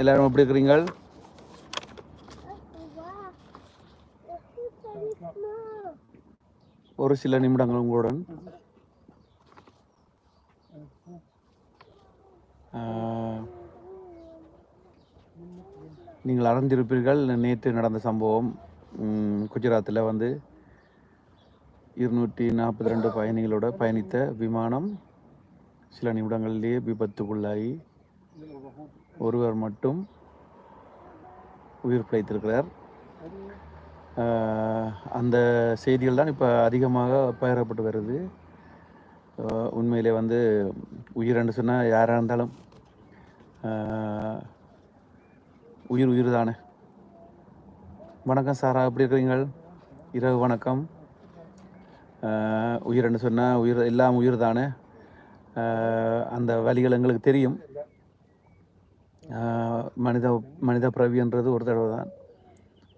எல்லாரும் எப்படி இருக்கிறீங்க? ஒரு சில நிமிடங்கள் உங்களுடன். நீங்கள் அறிந்திருப்பீர்கள் நேற்று நடந்த சம்பவம் குஜராத்தில் வந்து இருநூற்றி நாற்பத்தி ரெண்டு பயணிகளோட பயணித்த விமானம் சில நிமிடங்களிலேயே விபத்துக்குள்ளாகி ஒருவர் மட்டும் உயிர் பிழைத்திருக்கிறார். அந்த செய்திகள் தான் இப்போ அதிகமாக பகிரப்பட்டு வருது. உண்மையிலே வந்து உயிர்ன்னு சொன்னால் யாராக இருந்தாலும் உயிர் உயிர் தானே வணக்கம் சாரா எப்படி இருக்கிறீங்க? இரவு வணக்கம். ஆஹ் சொன்னால் உயிர் எல்லாம் உயிர் தானே அந்த வழிகள் எங்களுக்கு தெரியும். மனித மனித பிறவின்றது ஒரு தடவை தான்.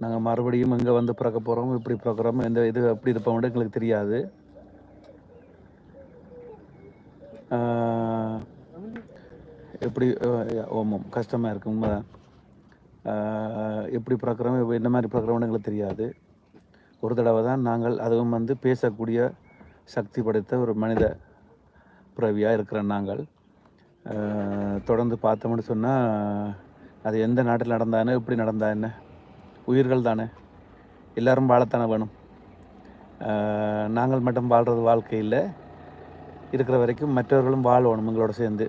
நாங்கள் மறுபடியும் இங்கே வந்து பிறக்க போகிறோம் இப்படி பிறக்கிறோம். எந்த இது எப்படி இருப்போம்னு எங்களுக்கு தெரியாது. எப்படி ஓமம் கஷ்டமாக இருக்கும் உண்மைதான். எப்படி பிறக்கிறோம் என்ன மாதிரி பிறக்கிறோம்னு எங்களுக்கு தெரியாது. ஒரு தடவை தான் நாங்கள் அதுவும் வந்து பேசக்கூடிய சக்தி படைத்த ஒரு மனித பிறவியாக இருக்கிற நாங்கள். தொடர்ந்து பார்த்தோம்னு சொன்னால் அது எந்த நாட்டில் நடந்தானே எப்படி நடந்தா என்ன? உயிர்கள் தானே. எல்லோரும் வாழத்தானே வேணும். நாங்கள் மட்டும் வாழ்கிறது வாழ்க்கை இல்லை. இருக்கிற வரைக்கும் மற்றவர்களும் வாழணும் எங்களோட சேர்ந்து.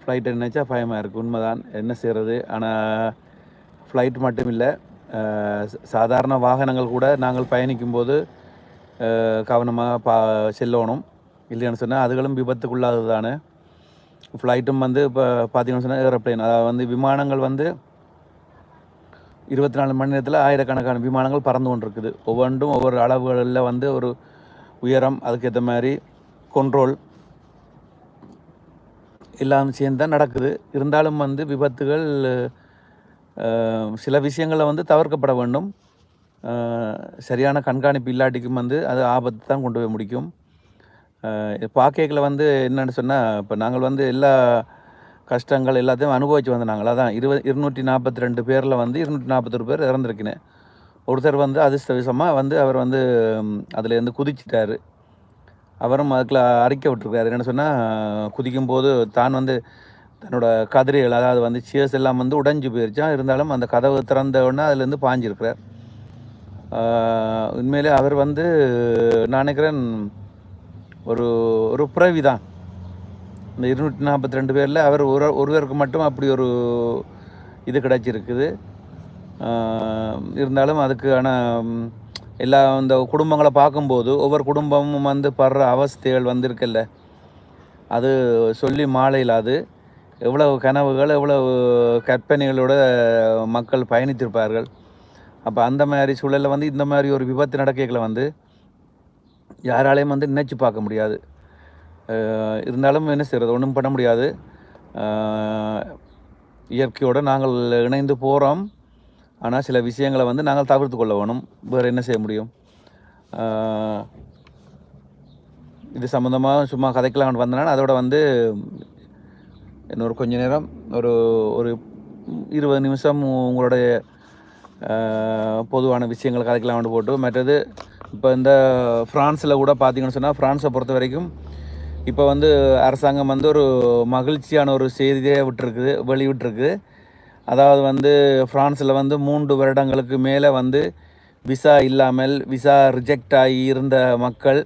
ஃப்ளைட் நினச்சா பயமாக இருக்குது உண்மைதான். என்ன செய்கிறது ஆனால் ஃப்ளைட் மட்டும் இல்லை. சாதாரண வாகனங்கள் கூட நாங்கள் பயணிக்கும்போது கவனமாக பா செல்லணும். இல்லைன்னு சொன்னால் அதுகளும் விபத்துக்குள்ளாதது தானே ஃப்ளைட்டும் வந்து இப்போ பார்த்தீங்கன்னு சொன்னால் ஏரோப்ளேன் அதாவது வந்து விமானங்கள் வந்து இருபத்தி நாலு மணி நேரத்தில் ஆயிரக்கணக்கான விமானங்கள் பறந்து கொண்டிருக்குது. ஒவ்வொன்றும் ஒவ்வொரு அளவுகளில் வந்து ஒரு உயரம் அதுக்கேற்ற மாதிரி கொண்ட்ரோல் எல்லாம் சேர்ந்து தான் நடக்குது. இருந்தாலும் வந்து விபத்துகள் சில விஷயங்களை வந்து தவிர்க்கப்பட வேண்டும். சரியான கண்காணிப்பு இல்லாட்டிக்கும் வந்து அது ஆபத்து தான் கொண்டு போய் முடிக்கும். பாக்கேக்கில் வந்து என்னென்னு சொன்னால் இப்போ நாங்கள் வந்து எல்லா கஷ்டங்கள் எல்லாத்தையும் அனுபவிச்சு வந்த நாங்கள் அதான் இருபது இருநூற்றி நாற்பத்தி ரெண்டு பேரில் வந்து இருநூற்றி நாற்பத்தொரு பேர் இறந்துருக்கினேன் ஒருத்தர் வந்து அதிர்ஷ்டவசமாக வந்து அவர் வந்து அதுலேருந்து குதிச்சிட்டார். அவரும் அதுக்குள்ள அறிக்கை விட்டுருக்காரு. என்ன சொன்னால் குதிக்கும் போது தான் வந்து தன்னோட கதிரிகள் அதாவது வந்து சியர்ஸ் எல்லாம் வந்து உடைஞ்சு போயிருச்சான் இருந்தாலும் அந்த கதவு திறந்த உடனே அதுலேருந்து பாஞ்சிருக்கிறார். உண்மையிலே அவர் வந்து நான் நினைக்கிறேன் ஒரு ஒரு புறவி தான். இந்த இருநூற்றி நாற்பத்தி ரெண்டு பேரில் அவர் ஒரு ஒருவருக்கு மட்டும் அப்படி ஒரு இது கிடைச்சிருக்குது. இருந்தாலும் அதுக்கான எல்லா இந்த குடும்பங்களை பார்க்கும்போது ஒவ்வொரு குடும்பமும் வந்து படுற அவஸ்தைகள் வந்திருக்குல்ல. அது சொல்லி மாலையில் அது எவ்வளவு கனவுகள் எவ்வளவு கற்பனைகளோட மக்கள் பயணித்திருப்பார்கள். அப்போ அந்த மாதிரி சூழலில் வந்து இந்த மாதிரி ஒரு விபத்து நடக்கைகளை வந்து. யாராலையும் வந்து நினச்சி பார்க்க முடியாது. இருந்தாலும் என்ன செய்கிறது ஒன்றும் பண்ண முடியாது. இயற்கையோடு நாங்கள் இணைந்து போகிறோம் ஆனால் சில விஷயங்களை வந்து நாங்கள் தவிர்த்து கொள்ள வேணும். வேறு என்ன செய்ய முடியும்? இது சம்மந்தமாக சும்மா கதைக்கலாம்னு வந்தேன்னா. அதோட வந்து இன்னொரு கொஞ்ச நேரம் ஒரு ஒரு இருபது நிமிஷம் உங்களுடைய பொதுவான விஷயங்கள் கதைக்கலாம்னு போட்டு மற்றது இப்போ இந்த ஃப்ரான்ஸில் கூட பார்த்தீங்கன்னு சொன்னால் ஃப்ரான்ஸை பொறுத்த வரைக்கும் இப்போ வந்து அரசாங்கம் வந்து ஒரு மகிழ்ச்சியான ஒரு செய்தியை விட்டுருக்குது வெளிவிட்டிருக்கு அதாவது வந்து ஃப்ரான்ஸில் வந்து மூன்று வருடங்களுக்கு மேலே வந்து விசா இல்லாமல் விசா ரிஜெக்ட் ஆகி இருந்த மக்கள்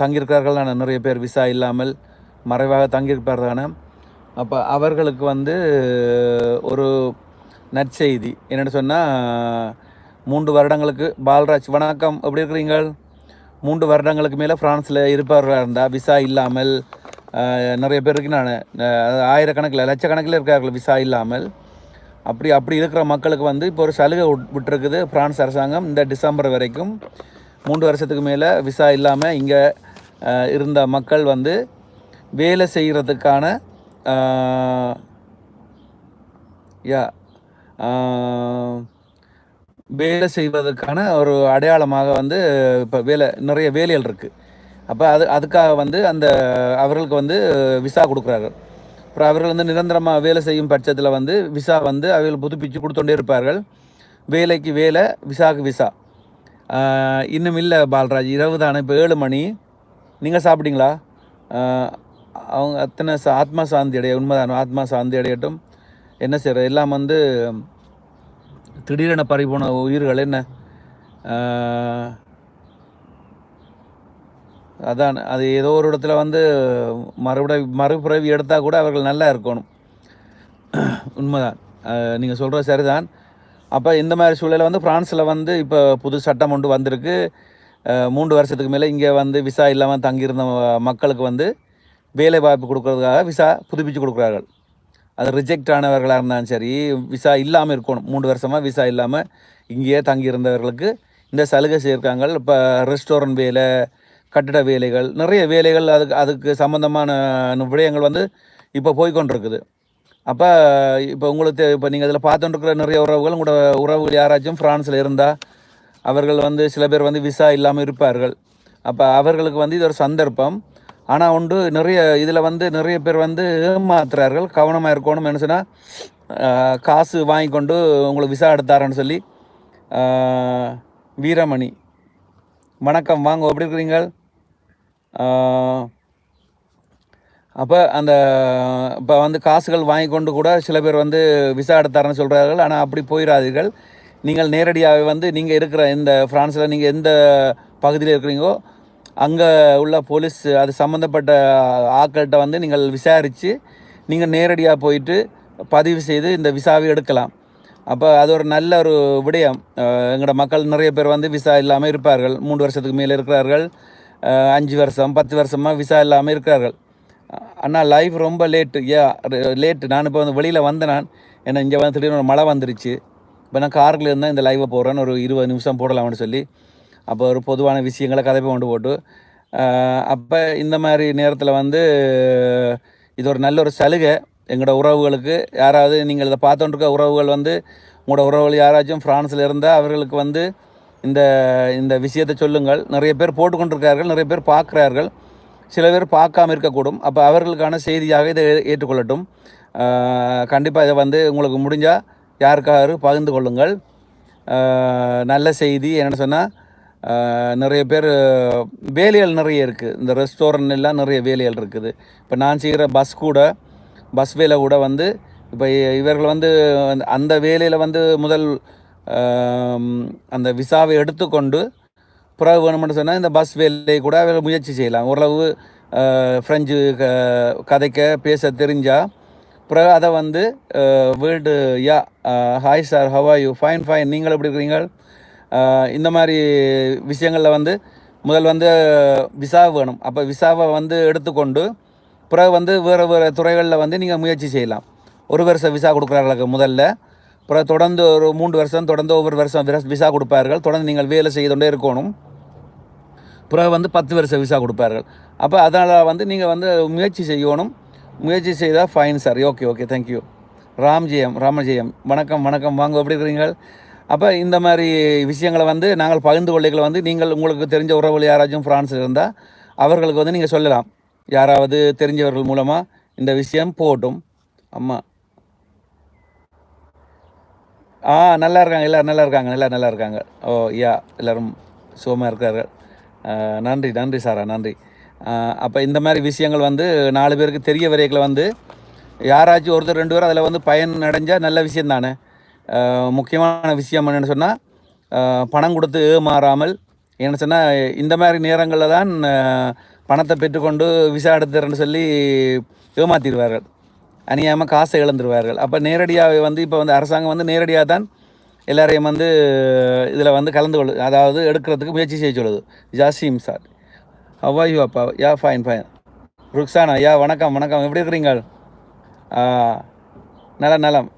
தங்கியிருக்கிறார்கள். நான் நிறைய பேர் விசா இல்லாமல் மறைவாக தங்கியிருப்பார் அப்போ அவர்களுக்கு வந்து ஒரு நற்செய்தி. என்னென்னு சொன்னால் மூன்று வருடங்களுக்கு பால்ராஜ் வணக்கம். எப்படி இருக்கிறீங்க மூன்று வருடங்களுக்கு மேலே ஃப்ரான்ஸில் இருப்பவர்களாக இருந்தால் விசா இல்லாமல் நிறைய பேருக்கு நான் ஆயிரக்கணக்கில் லட்சக்கணக்கில் இருக்கார்கள் விசா இல்லாமல். அப்படி அப்படி இருக்கிற மக்களுக்கு வந்து இப்போ ஒரு சலுகை விட்- ஃப்ரான்ஸ் அரசாங்கம் இந்த டிசம்பர் வரைக்கும். மூன்று வருஷத்துக்கு மேலே விசா இல்லாமல் இங்கே இருந்த மக்கள் வந்து வேலை செய்கிறதுக்கான யா வேலை செய்வதற்கான ஒரு அடையாளமாக வந்து இப்போ வேலை நிறைய வேலைகள் இருக்குது அப்போ அது அதுக்காக வந்து அந்த அவர்களுக்கு வந்து விசா கொடுக்குறார்கள் அப்புறம் அவர்கள் வந்து நிரந்தரமாக வேலை செய்யும் பட்சத்தில் வந்து விசா வந்து அவர்கள் புதுப்பிச்சு கொடுத்துட்டே இருப்பார்கள். வேலைக்கு வேலை விசாவுக்கு விசா. இன்னும் இல்லை பால்ராஜ் இரவு தானே இப்போ ஏழு மணி. நீங்கள் சாப்பிட்டீங்களா? அவங்க அத்தனை சா- ஆத்மா சாந்தி அடைய உண்மைதான் ஆத்மா சாந்தி அடையட்டும். என்ன செய்கிற எல்லாம் வந்து திடீரென பறிபோன உயிர்கள் என்ன? அதான் அது ஏதோ ஒரு இடத்துல வந்து மறுபடி மறுபிறவி எடுத்தால் கூட அவர்கள் நல்லா இருக்கணும். உண்மைதான். நீங்கள் சொல்கிற சரிதான். அப்போ இந்த மாதிரி சூழலில் வந்து ஃப்ரான்ஸில் வந்து இப்போ புது சட்டம் ஒன்று வந்திருக்கு. மூன்று வருஷத்துக்கு மேலே இங்கே வந்து விசா இல்லாமல் தங்கியிருந்த மக்களுக்கு வந்து வேலை வாய்ப்பு கொடுக்கறதுக்காக விசா புதுப்பிச்சு கொடுக்குறார்கள். அது ரிஜெக்ட் ஆனவர்களாக இருந்தாலும் சரி விசா இல்லாமல் இருக்கணும். மூன்று வருஷமாக விசா இல்லாமல் இங்கேயே தங்கியிருந்தவர்களுக்கு இந்த சலுகை செய்யிருக்காங்க இப்போ ரெஸ்டாரண்ட் வேலை கட்டிட வேலைகள் நிறைய வேலைகள் அதுக்கு அதுக்கு சம்மந்தமான விடயங்கள் வந்து இப்போ போய்க்கொண்டிருக்குது. அப்போ இப்போ உங்களுக்கு இப்போ நீங்கள் இதில் பார்த்துட்டுருக்கிற நிறைய உறவுகள் உங்களோட உறவுகள் யாராச்சும் ஃப்ரான்ஸில் இருந்தால் அவர்கள் வந்து சில பேர் வந்து விசா இல்லாமல் இருப்பார்கள். அப்போ அவர்களுக்கு வந்து இது ஒரு சந்தர்ப்பம். ஆனால் உண்டு நிறைய இதில் வந்து நிறைய பேர் வந்து ஏமாத்துறார்கள். கவனமாக இருக்கணும் என்ன சொன்னால் காசு வாங்கி கொண்டு உங்களுக்கு விசா எடுத்தாரன்னு சொல்லி வீரமணி. வணக்கம் வாங்க எப்படி இருக்கிறீங்க அப்போ அந்த இப்போ வந்து காசுகள் வாங்கி கொண்டு கூட சில பேர் வந்து விசா எடுத்தாரன்னு சொல்கிறார்கள் ஆனால் அப்படி போயிடாதீர்கள் நீங்கள் நேரடியாகவே வந்து நீங்கள் இருக்கிற இந்த ஃப்ரான்ஸில் நீங்கள் எந்த பகுதியில் இருக்கிறீங்களோ அங்கே உள்ள போலீஸ் அது சம்மந்தப்பட்ட ஆட்கள்கிட்ட வந்து நீங்கள் விசாரித்து நீங்கள் நேரடியாக போயிட்டு பதிவு செய்து இந்த விசாவை எடுக்கலாம். அப்போ அது ஒரு நல்ல ஒரு விடயம். எங்களோட மக்கள் நிறைய பேர் வந்து விசா இல்லாமல் இருப்பார்கள். மூன்று வருஷத்துக்கு மேலே இருக்கிறார்கள். அஞ்சு வருஷம் பத்து வருஷமாக விசா இல்லாமல் இருக்கிறார்கள். அண்ணா லைஃப் ரொம்ப லேட்டு ஏ லேட்டு நான் இப்போ வந்து வெளியில் வந்தேன் நான் ஏன்னா இங்கே வந்து திடீர்னு ஒரு மழை வந்துருச்சு. இப்போ நான் காரில் இருந்தால் இந்த லைவை போடுறேன்னு ஒரு இருபது நிமிஷம் போடலாம்னு சொல்லி அப்போ ஒரு பொதுவான விஷயங்களை கதைப்பை கொண்டு போட்டு அப்போ இந்த மாதிரி நேரத்தில் வந்து இது ஒரு நல்ல ஒரு சலுகை எங்களோட உறவுகளுக்கு. யாராவது நீங்கள் இதை பார்த்துட்டு உறவுகள் வந்து உங்களோட உறவுகள் யாராச்சும் ஃப்ரான்ஸில் இருந்தால் அவர்களுக்கு வந்து இந்த இந்த விஷயத்தை சொல்லுங்கள். நிறைய பேர் போட்டுக்கொண்டிருக்கிறார்கள் நிறைய பேர் பார்க்குறார்கள். சில பேர் பார்க்காம இருக்கக்கூடும். அப்போ அவர்களுக்கான செய்தியாக இதை ஏற்றுக்கொள்ளட்டும். கண்டிப்பாக இதை வந்து உங்களுக்கு முடிஞ்சால் யாருக்காரு பகிர்ந்து கொள்ளுங்கள். நல்ல செய்தி. என்னென்னு சொன்னால் நிறைய பேர் வேலைகள் நிறைய இருக்குது இந்த ரெஸ்டாரண்ட் எல்லாம் நிறைய வேலைகள் இருக்குது. இப்போ நான் செய்கிற பஸ் கூட பஸ் வேலை கூட வந்து இப்போ இவர்கள் வந்து அந்த- வேலையில் வந்து முதல் அந்த விசாவை எடுத்துக்கொண்டு பிறகு வேணும்னு சொன்னால் இந்த பஸ் வேலையை கூட அவர்கள் முயற்சி செய்யலாம். ஓரளவு ஃப்ரெஞ்சு க கதைக்க பேச தெரிஞ்சால் பிறகு அதை வந்து world yeah hi sir how are you fine fine நீங்கள் எப்படி இருக்கிறீங்க இந்த மாதிரி விஷயங்களில் வந்து முதல் வந்து விசா வேணும். அப்போ விசாவை வந்து எடுத்துக்கொண்டு பிறகு வந்து வேறு வேறு துறைகளில் வந்து நீங்கள் முயற்சி செய்யலாம். ஒரு வருஷம் விசா கொடுக்குறாங்களுக்கு முதல்ல. பிறகு தொடர்ந்து ஒரு மூன்று வருஷம் தொடர்ந்து ஒவ்வொரு வருஷம் விசா கொடுப்பார்கள். தொடர்ந்து நீங்கள் வேலை செய்து கொண்டே இருக்கணும். பிறகு வந்து பத்து வருஷம் விசா கொடுப்பார்கள். அப்போ அதனால் வந்து நீங்கள் வந்து முயற்சி செய்யணும். முயற்சி செய்தால் fine sir okay okay thank you Ramjayam Ramajayam வணக்கம் வணக்கம். வாங்க எப்படி இருக்கிறீங்க அப்போ இந்த மாதிரி விஷயங்களை வந்து நாங்கள் பகிர்ந்து கொள்ளைகளை வந்து நீங்கள் உங்களுக்கு தெரிஞ்ச உறவுகள் யாராச்சும் ஃப்ரான்ஸில் இருந்தால் அவர்களுக்கு வந்து நீங்கள் சொல்லலாம். யாராவது தெரிஞ்சவர்கள் மூலமாக இந்த விஷயம் போட்டும். அம்மா. ஆ நல்லா இருக்காங்க எல்லோரும் நல்லா இருக்காங்க நல்லா நல்லா இருக்காங்க. ஓ யா எல்லோரும் சுகமாக இருக்கிறார்கள். நன்றி நன்றி சாரா நன்றி. அப்போ இந்த மாதிரி விஷயங்கள் வந்து நாலு பேருக்கு தெரிய வரைகளை வந்து யாராச்சும் ஒருத்தர் ரெண்டு பேரும் அதில் வந்து பயன் அடைஞ்சால் நல்ல விஷயம் தானே முக்கியமான விஷயம் என்னென்னு சொன்னால் பணம் கொடுத்து ஏமாறாமல் என்ன சொன்னால் இந்த மாதிரி நேரங்களில் தான் பணத்தை பெற்றுக்கொண்டு விசா எடுத்துறேன்னு சொல்லி ஏமாத்திடுவார்கள். அணியாமல் காசை இழந்துருவார்கள். அப்போ நேரடியாக வந்து இப்போ வந்து அரசாங்கம் வந்து நேரடியாக தான் எல்லாரையும் வந்து இதில் வந்து கலந்து கொள்ளு அதாவது எடுக்கிறதுக்கு முயற்சி செய்ய சொல்லுது. Jassim sir. ஹவா யூ அப்பா? Ya fine fine Ruksana ya வணக்கம் வணக்கம். எப்படி இருக்கிறீங்க நலம் நலம்.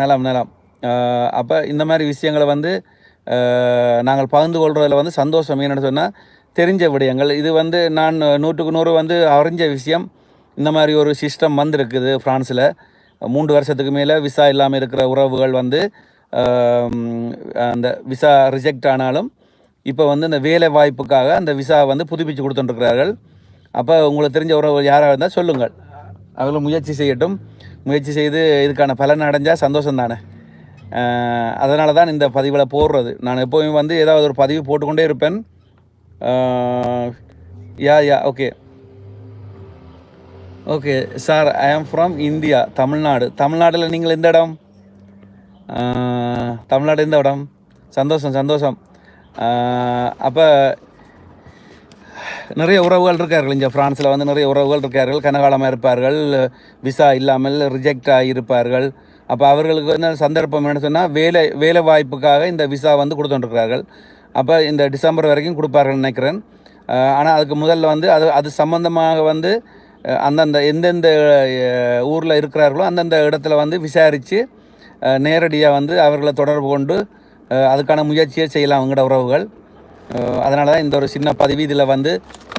நலம் நலம். அப்போ இந்த மாதிரி விஷயங்களை வந்து நாங்கள் பகிர்ந்து கொள்வதில் வந்து சந்தோஷம். என்னென்னு சொன்னால் தெரிஞ்ச விடயங்கள். இது வந்து நான் நூற்றுக்கு நூறு வந்து அறிஞ்ச விஷயம். இந்த மாதிரி ஒரு சிஸ்டம் வந்திருக்குது ஃப்ரான்ஸில் மூன்று வருஷத்துக்கு மேலே விசா இல்லாமல் இருக்கிற உறவுகள் வந்து அந்த விசா ரிஜெக்ட் ஆனாலும் இப்போ வந்து இந்த வேலை வாய்ப்புக்காக அந்த விசா வந்து புதுப்பிச்சு கொடுத்துட்டுருக்கிறார்கள் அப்போ உங்களுக்கு தெரிஞ்ச உறவு யாராக இருந்தால் சொல்லுங்கள். அவங்களும் முயற்சி செய்யட்டும். முயற்சி செய்து இதுக்கான பலன் அடைஞ்சால் சந்தோஷம் தானே? அதனால தான் இந்த பதிவில் போடுறது. நான் எப்போவுமே வந்து ஏதாவது ஒரு பதிவு போட்டுக்கொண்டே இருப்பேன். Yeah yeah okay okay sir I am from India Tamil Nadu. தமிழ்நாட்டில் நீங்கள் எந்த இடம்? தமிழ்நாடு எந்த இடம்? சந்தோஷம் சந்தோஷம். அப்போ நிறைய உறவுகள் இருக்கார்கள் இங்கே ஃப்ரான்ஸில் வந்து நிறைய உறவுகள் இருக்கார்கள். கனகாலமாக இருப்பார்கள் விசா இல்லாமல் ரிஜெக்ட் ஆகியிருப்பார்கள் அப்போ அவர்களுக்கு வந்து சந்தர்ப்பம் என்ன சொன்னால் வேலை வேலை வாய்ப்புக்காக இந்த விசா வந்து கொடுத்துட்டுருக்கிறார்கள். அப்போ இந்த டிசம்பர் வரைக்கும் கொடுப்பார்கள் நினைக்கிறேன். ஆனால் அதுக்கு முதல்ல வந்து அது அது சம்மந்தமாக வந்து அந்தந்த எந்தெந்த ஊரில் இருக்கிறார்களோ அந்தந்த இடத்துல வந்து விசாரித்து நேரடியாக வந்து அவர்களை தொடர்பு கொண்டு அதுக்கான முயற்சியை செய்யலாம் அவங்களோட உறவுகள். அதனால தான் இந்த ஒரு சின்ன பதிவு இதில் வந்து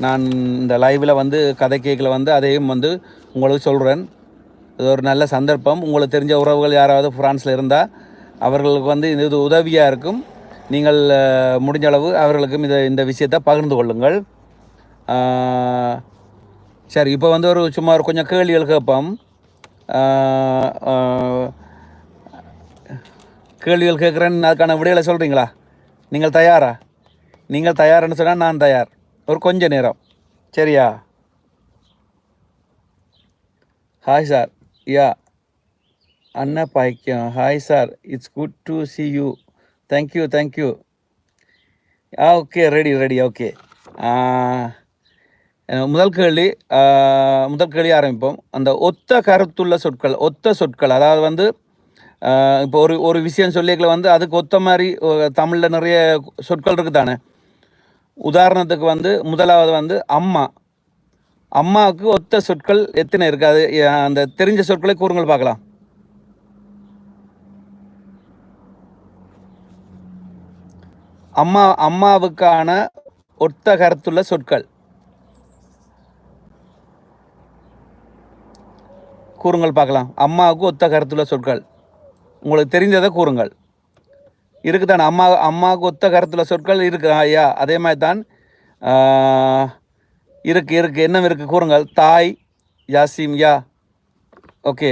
நான் இந்த லைவில் வந்து கதை கேட்கல வந்து அதையும் வந்து உங்களுக்கு சொல்கிறேன் இது ஒரு நல்ல சந்தர்ப்பம். உங்களுக்கு தெரிஞ்ச உறவுகள் யாராவது ஃப்ரான்ஸில் இருந்தால் அவர்களுக்கு வந்து இது உதவியாக இருக்கும். நீங்கள் முடிஞ்ச அளவு அவர்களுக்கும் இதை இந்த விஷயத்தை பகிர்ந்து கொள்ளுங்கள். சரி இப்போ வந்து ஒரு சும்மா ஒரு கொஞ்சம் கேள்விகள் கேட்போம். கேள்விகள் கேட்குறேன்னு அதுக்கான விடைகளை சொல்கிறீங்களா நீங்கள் தயாரா? நீங்கள் தயார்னு சொன்னால் நான் தயார். ஒரு கொஞ்ச நேரம். சரியா? Hi sir. யா அண்ணா பாய்க்கியம் hi sir it's good to see you thank you thank you ah okay ready ready okay முதல் கேள்வி ah, முதல் கேள்வி ஆரம்பிப்போம். அந்த ஒத்த கருத்துள்ள சொற்கள் ஒத்த சொற்கள் அதாவது வந்து ah, இப்போ ஒரு ஒரு விஷயம் சொல்லிக்கல வந்து அதுக்கு ஒத்த மாதிரி தமிழில் நிறைய சொற்கள் இருக்குது தானே உதாரணத்துக்கு வந்து முதலாவது வந்து அம்மா. அம்மாவுக்கு ஒத்த சொற்கள் எத்தனை இருக்காது? அந்த தெரிஞ்ச சொற்களை கூறுங்கள் பார்க்கலாம். அம்மா அம்மாவுக்கான ஒத்த கருத்துள்ள சொற்கள். கூறுங்கள் பார்க்கலாம். அம்மாவுக்கு ஒத்த கருத்துள்ள சொற்கள். உங்களுக்கு தெரிஞ்சதை கூறுங்கள். இருக்குதானே? அம்மா அம்மாவுக்கு ஒத்த கருத்துள்ள சொற்கள் இருக்கு ஐயா அதே மாதிரி தான் இருக்கு இருக்கு. என்ன இருக்கு? கூறுங்கள். தாய் யாசிம் யா. ஓகே.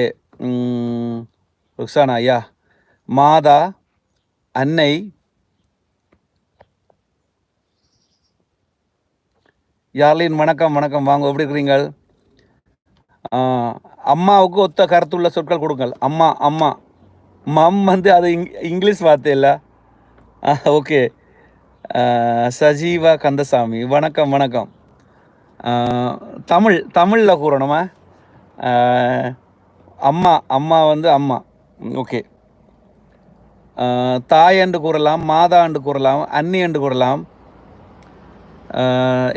ருக்ஸானா யா. மாதா அன்னை. யார்லின் வணக்கம் வணக்கம். வாங்க எப்படி இருக்கிறீங்கள்? அம்மாவுக்கு ஒத்த கருத்துள்ள சொற்கள் கொடுங்கள். அம்மா அம்மா. மம் வந்து அது இங் இங்கிலீஷ் வார்த்தை இல்லை. ஓகே. சஜீவா கந்தசாமி. வணக்கம் வணக்கம். தமிழ் தமிழில் கூறணுமா? அம்மா அம்மா வந்து அம்மா. ஓகே. தாய் என்று கூறலாம் மாதா என்று கூறலாம் அன்னி என்று கூறலாம்.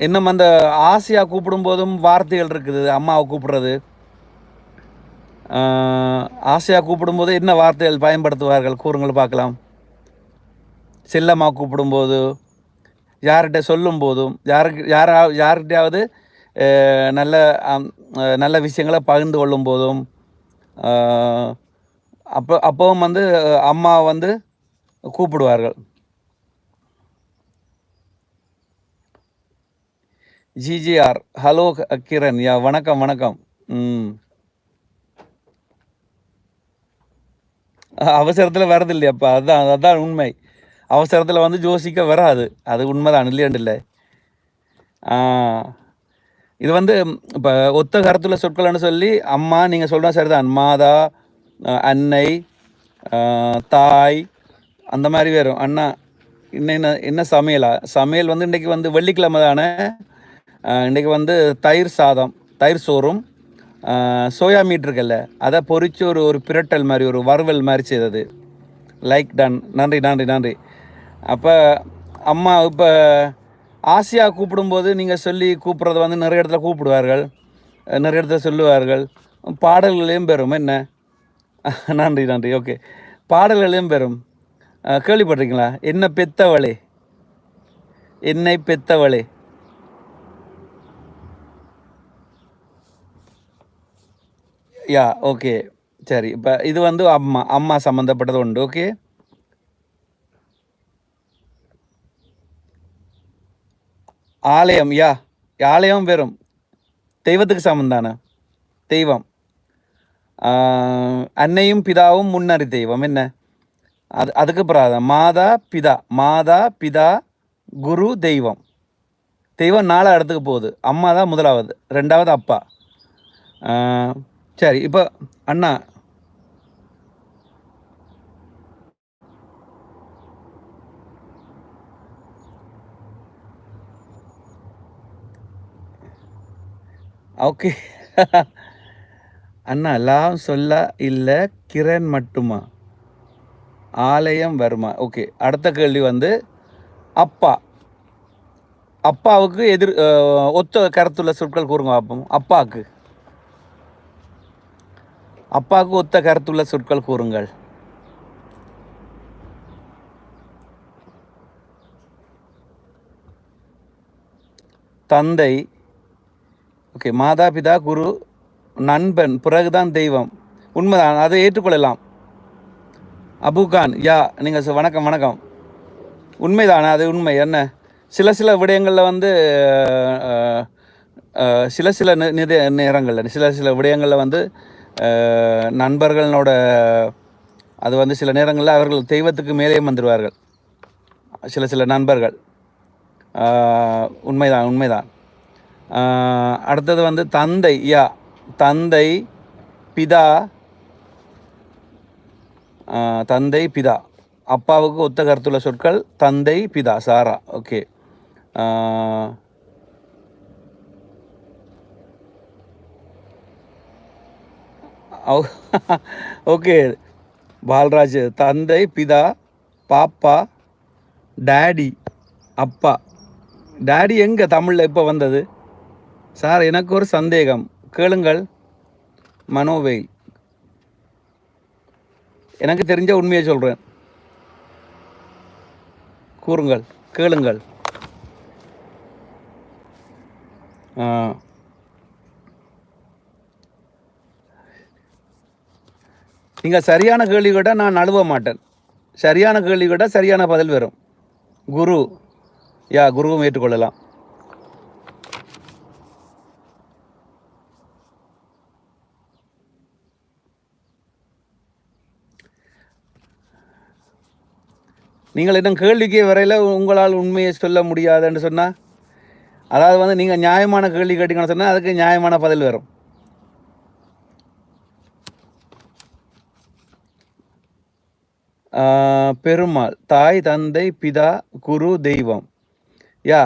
இன்னும் அந்த ஆசியா கூப்பிடும் போதும் வார்த்தைகள் இருக்குது அம்மாவை கூப்பிடுறது. ஆசையாக கூப்பிடும்போது என்ன வார்த்தைகள் பயன்படுத்துவார்கள்? கூறுங்கள் பார்க்கலாம். செல்லம்மா கூப்பிடும்போது யார்கிட்ட சொல்லும் போதும் யாருக்கு யாரா யார்கிட்டயாவது நல்ல நல்ல விஷயங்களை பகிர்ந்து கொள்ளும் போதும் அப்போ அப்போவும் வந்து அம்மா வந்து கூப்பிடுவார்கள். ஜிஜிஆர் ஹலோ கிரண் யா வணக்கம் வணக்கம். ம். அவசரத்தில் வரது இல்லையாப்பா அதான் அதான் உண்மை. அவசரத்தில் வந்து ஜோசிக்க வராது. அது உண்மைதான் இல்லையாண்டு இல்லை இது வந்து இப்போ ஒத்த கருத்துள்ள சொற்கள்னு சொல்லி அம்மா நீங்கள் சொல்கிறா சரிதான். மாதா அன்னை தாய் அந்த மாதிரி வரும் அண்ணா இன்னும் என்ன என்ன சமையலா? சமையல் வந்து இன்றைக்கி வந்து வெள்ளிக்கிழமை தானே? இன்றைக்கி வந்து தயிர் சாதம் தயிர் சோறும் சோயா மீட் இருக்குல்ல அதை பொறிச்சு ஒரு ஒரு பிரட்டல் மாதிரி ஒரு வறுவல் மாதிரி செய்தது. Like done. நன்றி நன்றி நன்றி. அப்போ அம்மா இப்போ ஆசியா கூப்பிடும்போது நீங்கள் சொல்லி கூப்பிட்றது வந்து நிறைய இடத்துல கூப்பிடுவார்கள். நிறைய இடத்துல சொல்லுவார்கள். பாடல்களையும் பெறும். என்ன? நன்றி நன்றி. ஓகே பாடல்களையும் பெறும். கேள்விப்பட்டிருக்கீங்களா? என்ன பெத்தவளே என்னை பெத்தவளே. யா ஓகே சரி. இப்போ இது வந்து அம்மா அம்மா சம்மந்தப்பட்டது உண்டு. ஓகே ஆலயம் யா ஆலயம் வெறும். தெய்வத்துக்கு சமம் தானே? தெய்வம். அன்னையும் பிதாவும் முன்னறி தெய்வம். என்ன? அது அதுக்கு பிராதம் மாதா பிதா. மாதா பிதா குரு தெய்வம். தெய்வம் நாலா இடத்துக்கு போகுது. அம்மா தான் முதலாவது. ரெண்டாவது அப்பா. சரி இப்போ அண்ணா ஓகே அண்ணா லாம் சொல்ல இல்லை கிரண் மட்டுமா? ஆலயம் வருமா? ஓகே அடுத்த கேள்வி வந்து அப்பா. அப்பாவுக்கு எதிர் ஒத்த கருத்துள்ள சொற்கள் கூறுங்க பார்ப்போம் அப்பாவுக்கு அப்பாவுக்கு ஒத்த கருத்துள்ள சொற்கள் கூறுங்கள். தந்தை ஓகே மாதா பிதா குரு நண்பன் பிறகுதான் தெய்வம். உண்மைதான் அதை ஏற்றுக்கொள்ளலாம். அபுகான் யா நீங்கள் வணக்கம் வணக்கம். உண்மைதானே? அது உண்மை. என்ன? சில சில விடயங்களில் வந்து சில சில நி- நித நேரங்களில் சில சில விடயங்களில் வந்து நண்பர்களோட அது வந்து சில நேரங்களில் அவர்கள் தெய்வத்துக்கு மேலே வந்துடுவார்கள் சில சில நண்பர்கள். உண்மைதான் உண்மைதான். அடுத்தது வந்து தந்தை யா தந்தை பிதா தந்தை பிதா. அப்பாவுக்கு ஒத்த கருத்துள்ள சொற்கள் தந்தை பிதா சாரா. ஓகே. ஓகே. பால்ராஜ் தந்தை பிதா பாப்பா டேடி அப்பா. டேடி எங்கே தமிழில் இப்போ வந்தது? சார் எனக்கு ஒரு சந்தேகம். கேளுங்கள். மனோவேல் எனக்கு தெரிஞ்ச உண்மையை சொல்கிறேன் கூறுங்கள். கேளுங்கள். நீங்கள் சரியான கேள்வி கேட்டால் நான் நழுவ மாட்டேன். சரியான கேள்வி கேட்டால் சரியான பதில் வரும். குரு. யா குருவும் ஏற்றுக்கொள்ளலாம். நீங்கள் கேள்விக்கு வரையில் உங்களால் உண்மையை சொல்ல முடியாதுன்னு சொன்னால் அதாவது வந்து நீங்கள் நியாயமான கேள்வி கேட்டீங்கன்னு சொன்னால் அதுக்கு நியாயமான பதில் வரும். பெருமாள் தாய் தந்தை பிதா குரு தெய்வம். யா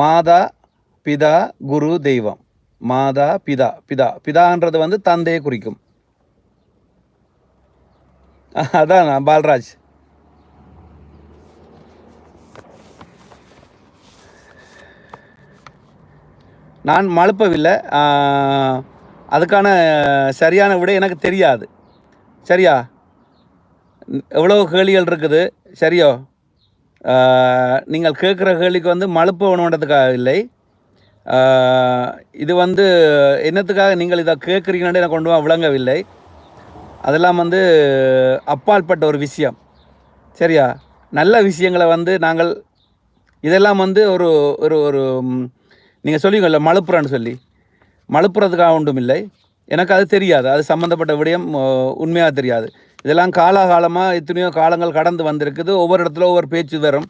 மாதா பிதா குரு தெய்வம். மாதா பிதா பிதா. பிதான்றது வந்து தந்தையை குறிக்கும். அதான் நான் பால்ராஜ். நான் மழுப்பவில்லை. அதுக்கான சரியான விடை எனக்கு தெரியாது. சரியா? எவ்வளோ கேள்விகள் இருக்குது? சரியோ? நீங்கள் கேட்குற கேள்விக்கு வந்து மழுப்பு வேணுன்றதுக்காக இல்லை. இது வந்து என்னத்துக்காக நீங்கள் இதை கேட்குறீங்கன்னு எனக்கு கொண்டு விளங்கவில்லை. அதெல்லாம் வந்து அப்பாற்பட்ட ஒரு விஷயம். சரியா? நல்ல விஷயங்களை வந்து நாங்கள் இதெல்லாம் வந்து ஒரு ஒரு ஒரு நீங்கள் சொல்லுவீங்கல்ல மழுப்புறன்னு சொல்லி. மழுப்புறதுக்காக ஒன்றும் இல்லை. எனக்கு அது தெரியாது. அது சம்மந்தப்பட்ட விடயம் உண்மையாக தெரியாது. இதெல்லாம் காலாகாலமாக எத்தனையோ காலங்கள் கடந்து வந்திருக்குது. ஒவ்வொரு இடத்துல ஒவ்வொரு பேச்சு வரும்.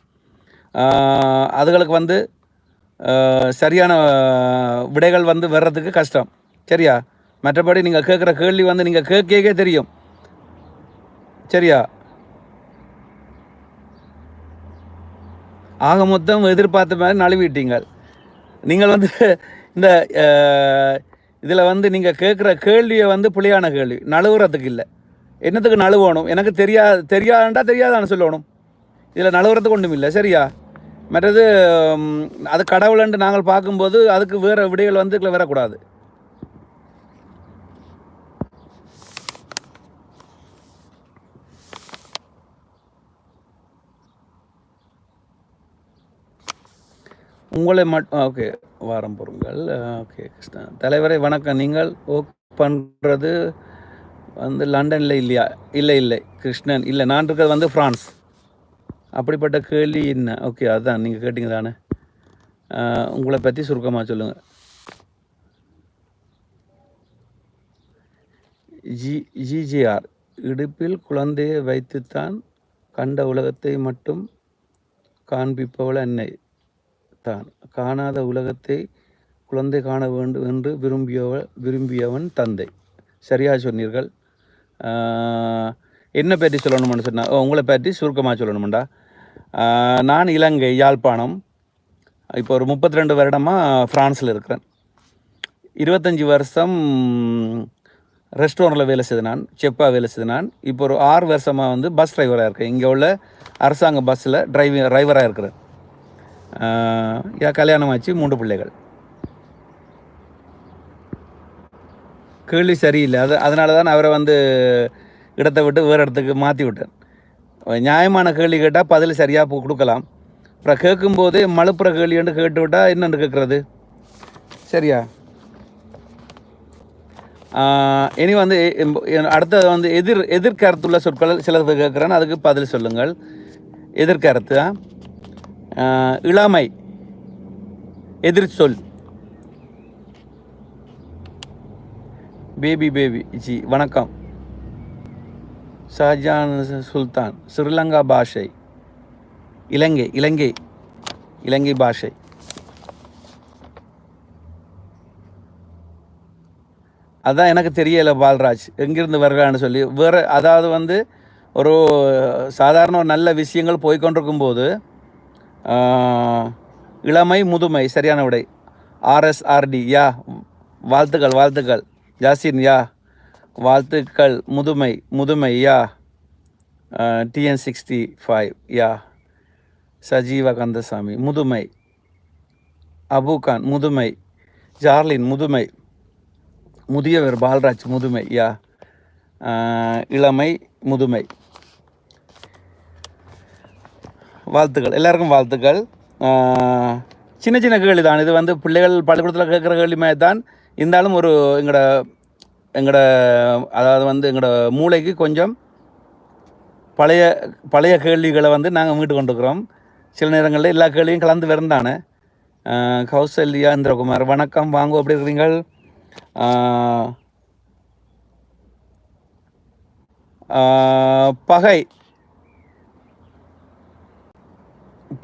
அதுகளுக்கு வந்து சரியான விடைகள் வந்து வர்றதுக்கு கஷ்டம். சரியா? மற்றபடி நீங்கள் கேட்குற கேள்வி வந்து நீங்கள் கேட்கே தெரியும். சரியா? ஆக மொத்தம் எதிர்பார்த்த மாதிரி நழுவிட்டீங்க நீங்கள் வந்து இந்த இதில் வந்து நீங்கள் கேட்குற கேள்வியை வந்து புளியான கேள்வி. நழுவுறதுக்கு இல்லை. என்னத்துக்கு நழுவணும்? எனக்கு தெரியா தெரியாதுண்டா தெரியாதான்னு சொல்லணும். இதில் நழுவுறதுக்கு ஒன்றும் இல்லை. சரியா? மற்றது அது கடவுளன்ட்டு நாங்கள் பார்க்கும்போது அதுக்கு வேறு விடைகள் வந்து இதில் வரக்கூடாது. உங்களை மட் ஓகே. வாரம் பொருங்கள் ஓகே கிருஷ்ணா. தலைவரை வணக்கம். நீங்கள் ஒர்க் பண்ணுறது வந்து லண்டனில் இல்லையா? இல்லை இல்லை. கிருஷ்ணன் இல்லை. நான் இருக்கிறது வந்து ஃப்ரான்ஸ். அப்படிப்பட்ட கேள்வி என்ன? ஓகே அதுதான் நீங்கள் கேட்டிங்க தானே? உங்களை பற்றி சுருக்கமாக சொல்லுங்கள் ஜி ஜிஜிஆர் இடுப்பில் குழந்தையை வைத்துத்தான் கண்ட உலகத்தை மட்டும் காண்பிப்பவள் அன்னை. தான். காணாத உலகத்தை குழந்தை காண வேண்டும் என்று விரும்பியவள் விரும்பியவன் தந்தை. சரியாக சொன்னீர்கள். என்ன பற்றி சொல்லணும்னு சொன்னால் ஓ, உங்களை பற்றி சுருக்கமாக சொல்லணுமெண்டா. நான் இலங்கை யாழ்ப்பாணம். இப்போ ஒரு முப்பத்தி ரெண்டு வருடமாக ஃப்ரான்ஸில் இருக்கிறேன். இருபத்தஞ்சி வருஷம் ரெஸ்டாரண்ட்டில் வேலை செய்து நான் செப்பாக வேலை செய்து நான். இப்போ ஒரு ஆறு வருஷமாக வந்து பஸ் டிரைவராக இருக்கேன். இங்கே உள்ள அரசாங்க பஸ்ஸில் டிரைவிங் டிரைவராக இருக்கிறேன். கல்யாணம் ஆச்சு மூன்று பிள்ளைகள். கேள்வி சரியில்லை. அது அதனால தான் அவரை வந்து இடத்தை விட்டு வேறு இடத்துக்கு மாற்றி விட்டேன். நியாயமான கேள்வி கேட்டால் பதில் சரியாக கொடுக்கலாம். அப்புறம் கேட்கும்போது மழுப்புற கேள்வின்னு கேட்டு விட்டால் என்னென்னு கேட்குறது? சரியா? இனி வந்து அடுத்தது வந்து எதிர் எதிர்கருத்துள்ள சொற்கள் சிலது கேட்குறேன். அதுக்கு பதில் சொல்லுங்கள். எதிர்கருத்து இளமை. எதிர் சொல். Baby baby. ஜி வணக்கம். ஷாஜான் சுல்தான் ஸ்ரீலங்கா பாஷை. இலங்கை இலங்கை. இலங்கை பாஷை. அதான் எனக்கு தெரியலை பால்ராஜ். எங்கிருந்து வருகிறான்னு சொல்லி. வேறு அதாவது வந்து ஒரு சாதாரண ஒரு நல்ல விஷயங்கள் போய்க்கொண்டிருக்கும் போது இளமை முதுமை சரியான விடை ஆர்எஸ்ஆர்டி யா. வாழ்த்துக்கள் வாழ்த்துக்கள். ஜாசின் யா. வாழ்த்துக்கள் முதுமை முதுமை yeah. TN sixty five yeah. Sajeeva Kandasamy முதுமை. அபுகான் முதுமை. ஜார்லின் முதுமை. முதியவர் பால்ராஜ் முதுமை யா. இளமை முதுமை. வாழ்த்துக்கள். எல்லாருக்கும் வாழ்த்துக்கள். சின்ன சின்ன கேள்வி தான் இது வந்து பிள்ளைகள் பள்ளிக்கூடத்தில் கேட்குற கேள்வி மாதிரி தான் இருந்தாலும் ஒரு எங்களோட எங்களோட அதாவது வந்து எங்களோட மூளைக்கு கொஞ்சம் பழைய பழைய கேள்விகளை வந்து நாங்கள் மீட்டு கொண்டுக்கிறோம் சில நேரங்களில் எல்லா கேள்வியும் கலந்து வரந்தானே. கௌசல்யா இந்திரகுமார் வணக்கம். வாங்க அப்படி இருக்கிறீங்கள் பகை.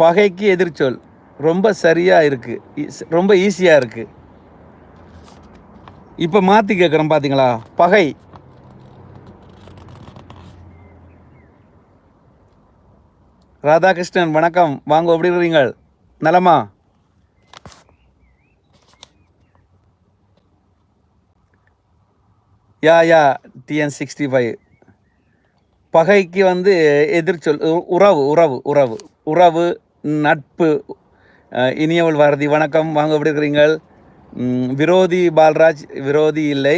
பகைக்கு எதிர்ச்சொல். ரொம்ப சரியாக இருக்குது ரொம்ப ஈஸியாக இருக்குது இப்போ மாற்றி கேட்குறோம் பார்த்தீங்களா பகை. ராதாகிருஷ்ணன் வணக்கம். வாங்க எப்படி இருக்கிறீங்க நலமா? Yeah yeah TN sixty five பகைக்கு வந்து எதிர்ச்சொல் உறவு உறவு உறவு உறவு. நட்பு. இனியவள் பாரதி வணக்கம். வாங்க எப்படி இருக்கிறீங்கள்? விரோதி பால்ராஜ் விரோதி இல்லை.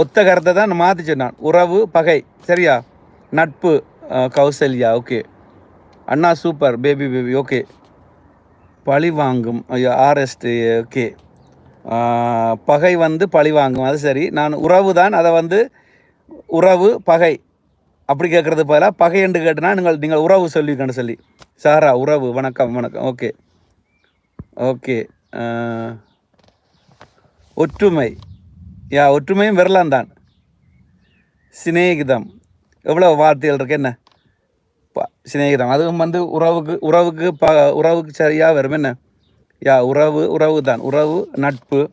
ஒத்த கருத்தை தான் மாற்றி சொன்னான். உறவு பகை சரியா? நட்பு கௌசல்யா ஓகே. அண்ணா சூப்பர். Baby baby okay. பழி வாங்கும். ஐயோ ஆர்எஸ்டி ஓகே. பகை வந்து பழி வாங்கும். அது சரி. நான் உறவு தான். அதை வந்து உறவு பகை அப்படி கேட்குறது பதிலாக பகை என்று கேட்டனா நீங்கள் நீங்கள் உறவு சொல்லிக்கணும் சொல்லி. சாரா உறவு வணக்கம் வணக்கம். ஓகே. ஓகே. ஒற்றுமை. யா ஒற்றுமையும் வரலாம் தான். சிநேகிதம். எவ்வளோ வார்த்தைகள் இருக்கு என்ன? ப- சிநேகிதம். அதுவும் வந்து உறவுக்கு உறவுக்கு ப உறவுக்கு சரியாக வரும் என்ன? யா உறவு உறவு தான் உறவு நட்பு.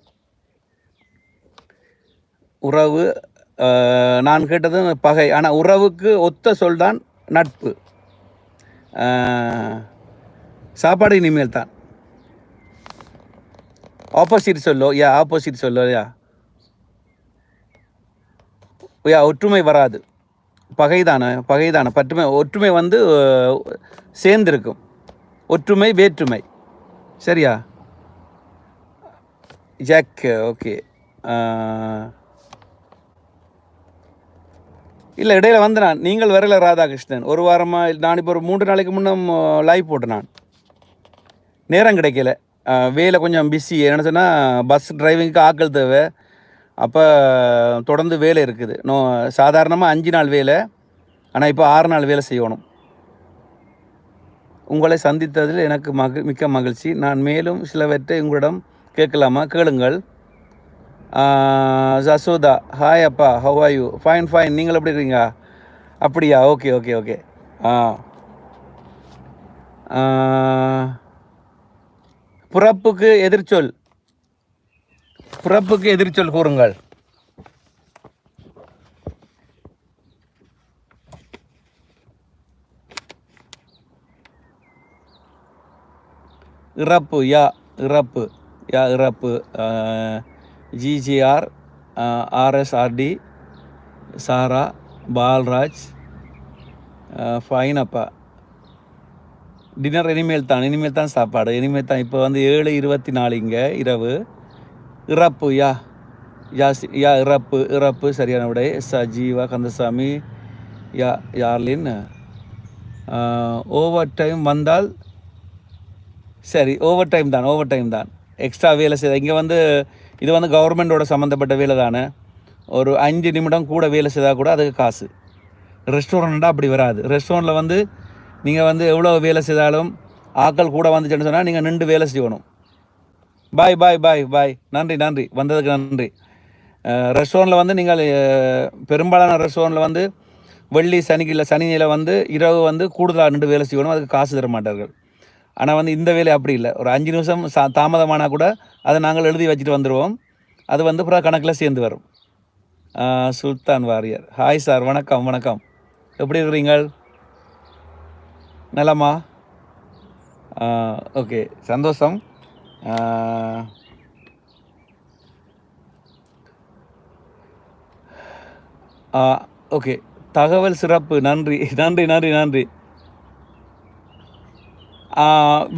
உறவு நான் கேட்டது பகை. ஆனால் உறவுக்கு ஒத்த சொல் தான் நட்பு. சாப்பாடு இனிமேல் தான். ஆப்போசிட் சொல்லோ? யா ஆப்போசிட் சொல்லோ யா? யா ஒற்றுமை வராது. பகைதான பகைதான பற்றுமை ஒற்றுமை வந்து சேர்ந்திருக்கும். ஒற்றுமை வேற்றுமை. சரியா? ஜாக் ஓகே இல்லை இடையில வந்து நான் நீங்கள் வரல ராதாகிருஷ்ணன். ஒரு வாரமாக நான் இப்போ ஒரு மூன்று நாளைக்கு முன்னே லைவ் போட்டேன் நான். நேரம் கிடைக்கல. வேலை கொஞ்சம் பிஸி என்ன சொன்னால் பஸ் டிரைவிங்க்கு ஆக்கள் தேவை. அப்போ தொடர்ந்து வேலை இருக்குது. நோ சாதாரணமாக அஞ்சு நாள் வேலை. ஆனால் இப்போ ஆறு நாள் வேலை செய்யணும். உங்களை சந்தித்ததில் எனக்கு மகி மிக்க மகிழ்ச்சி. நான் மேலும் சிலவற்றை உங்களிடம் கேட்கலாமா? கேளுங்கள். சசோதா ஹாய் அப்பா how are you fine fine நீங்கள் எப்படி இருக்கீங்க? அப்படியா? ஓகே ஓகே ஓகே ஆ. ஆ, பிறப்புக்கு எதிர்ச்சொல். பிறப்புக்கு எதிர்ச்சொல் கூறுங்கள். இறப்பு யா இறப்பு. யா இறப்பு. ஜிஜிஆர் ஆர்எஸ்ஆர்டி சாரா பால்ராஜ் ஃபைனப்பா. டின்னர் இனிமேல் தான் இனிமேல் தான் சாப்பாடு. இனிமேல் தான் இப்போ வந்து ஏழு இருபத்தி நாலு இங்கே இரவு. இறப்பு யா யா சி- யா இறப்பு இறப்பு சரியான விடை ச ஜீவா கந்தசாமி யா யார்லின் ஓவர் டைம் வந்தால் சரி ஓவர் டைம் தான் ஓவர் டைம் தான். எக்ஸ்ட்ரா வேலை செய்த இங்கே வந்து இது வந்து கவர்மெண்டோட சம்மந்தப்பட்ட வேலை தானே ஒரு அஞ்சு நிமிடம் கூட வேலை செய்தால் கூட அதுக்கு காசு. ரெஸ்டாரண்ட்டாக அப்படி வராது. ரெஸ்டாரண்ட்டில் வந்து நீங்கள் வந்து எவ்வளோ வேலை செய்தாலும் ஆக்கள் கூட வந்துச்சுன்னு சொன்னால் நீங்கள் நின்று வேலை செய்யணும். பாய் பாய் பாய் பாய் நன்றி நன்றி. வந்ததுக்கு நன்றி. ரெஸ்டாரண்ட்டில் வந்து நீங்கள் பெரும்பாலான ரெஸ்டாரண்ட்டில் வந்து வெள்ளி சனிக்கிழமை சனியில் வந்து இரவு வந்து கூடுதலாக நின்று வேலை செய்யணும். அதுக்கு காசு தர மாட்டார்கள். ஆனால் வந்து இந்த வேலை அப்படி இல்லை. ஒரு அஞ்சு நிமிஷம் சா தாமதமானால் கூட அதை நாங்கள் எழுதி வச்சுட்டு வந்துடுவோம் அது வந்து புறா கணக்கில் சேர்ந்து வரும். சுல்தான் வாரியர். ஹாய் சார் வணக்கம் வணக்கம். எப்படி இருக்கிறீங்கள்? நலமா? ஓகே சந்தோஷம். ஓகே தகவல் சிறப்பு. நன்றி நன்றி நன்றி நன்றி.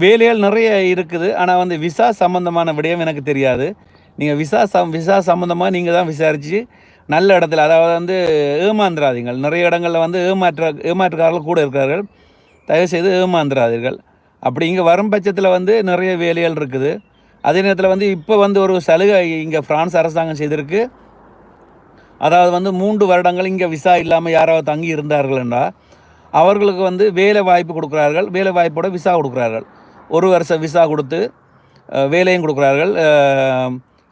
வேலைகள் நிறைய இருக்குது. ஆனால் வந்து விசா சம்மந்தமான விடயம் எனக்கு தெரியாது. நீங்கள் விசா சம் விசா சம்மந்தமாக நீங்கள் தான் விசாரித்து நல்ல இடத்துல அதாவது வந்து ஏமாந்துராதீங்கள் நிறைய இடங்களில் வந்து ஏமாற்ற ஏமாற்றுக்காரர்கள் கூட இருக்கிறார்கள். தயவுசெய்து ஏமாந்துடாதீர்கள் அப்படி இங்கே வரும் பட்சத்தில் வந்து நிறைய வேலைகள் இருக்குது. அதே நேரத்தில் வந்து இப்போ வந்து ஒரு சலுகை இங்கே ஃப்ரான்ஸ் அரசாங்கம் செய்திருக்கு. அதாவது வந்து மூன்று வருடங்கள் இங்கே விசா இல்லாமல் யாராவது தங்கி இருந்தார்கள்னா அவர்களுக்கு வந்து வேலை வாய்ப்பு கொடுக்குறார்கள். வேலை வாய்ப்போட விசா கொடுக்குறார்கள். ஒரு வருஷம் விசா கொடுத்து வேலையும் கொடுக்குறார்கள்.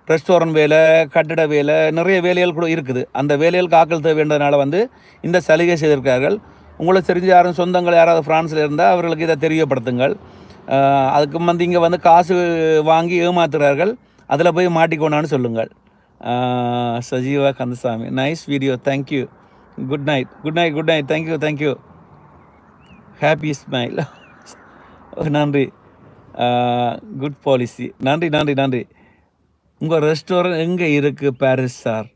ரெஸ்டாரண்ட் வேலை கட்டிட வேலை நிறைய வேலைகள் கூட இருக்குது. அந்த வேலைகளுக்கு ஆக்கள் தேவைன்றதுனால வந்து இந்த சலுகை செய்திருக்கிறார்கள். உங்களுக்கு தெரிஞ்ச யாரும் சொந்தங்கள் யாராவது ஃப்ரான்ஸில் இருந்தால் அவர்களுக்கு இதை தெரியப்படுத்துங்கள். அதுக்கு வந்து இங்கே வந்து காசு வாங்கி ஏமாத்துறார்கள். அதில் போய் மாட்டிக்கோனான்னு சொல்லுங்கள். Sajeeva Kandasamy. Nice video thank you good night good night good night thank you thank you happy smile நன்றி குட் பாலிசி நன்றி நன்றி நன்றி உங்கள் ரெஸ்டாரண்ட் எங்கே இருக்குது பாரிஸ் சார்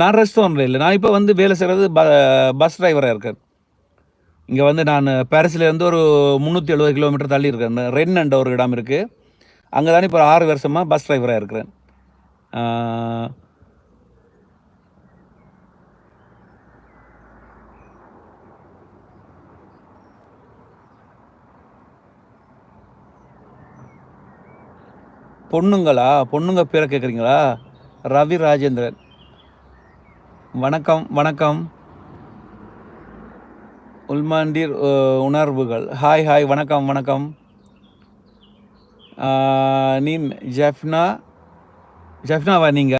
நான் ரெஸ்டாரண்ட்டில் இல்லை. நான் இப்போ வந்து வேலை செய்கிறது ப பஸ் டிரைவராக இருக்கேன். இங்கே வந்து நான் பாரிஸ்லேருந்து ஒரு முந்நூற்றி எழுபது கிலோமீட்டர் தள்ளி இருக்கேன். ரென் என்ற ஒரு இடம் இருக்குது அங்கே தானே இப்போ ஆறு வருஷமாக பஸ் டிரைவராக இருக்கிறேன். Ah, பொண்ணுங்களா? பொண்ணுங்க பேரை கேட்குறீங்களா ரவி ராஜேந்திரன். வணக்கம் வணக்கம். உள்மாண்டீர் உணர்வுகள். ஹாய் ஹாய் வணக்கம் வணக்கம். நீம் நீ ஜெஃப்னா? ஜெஃப்னாவா நீங்கள்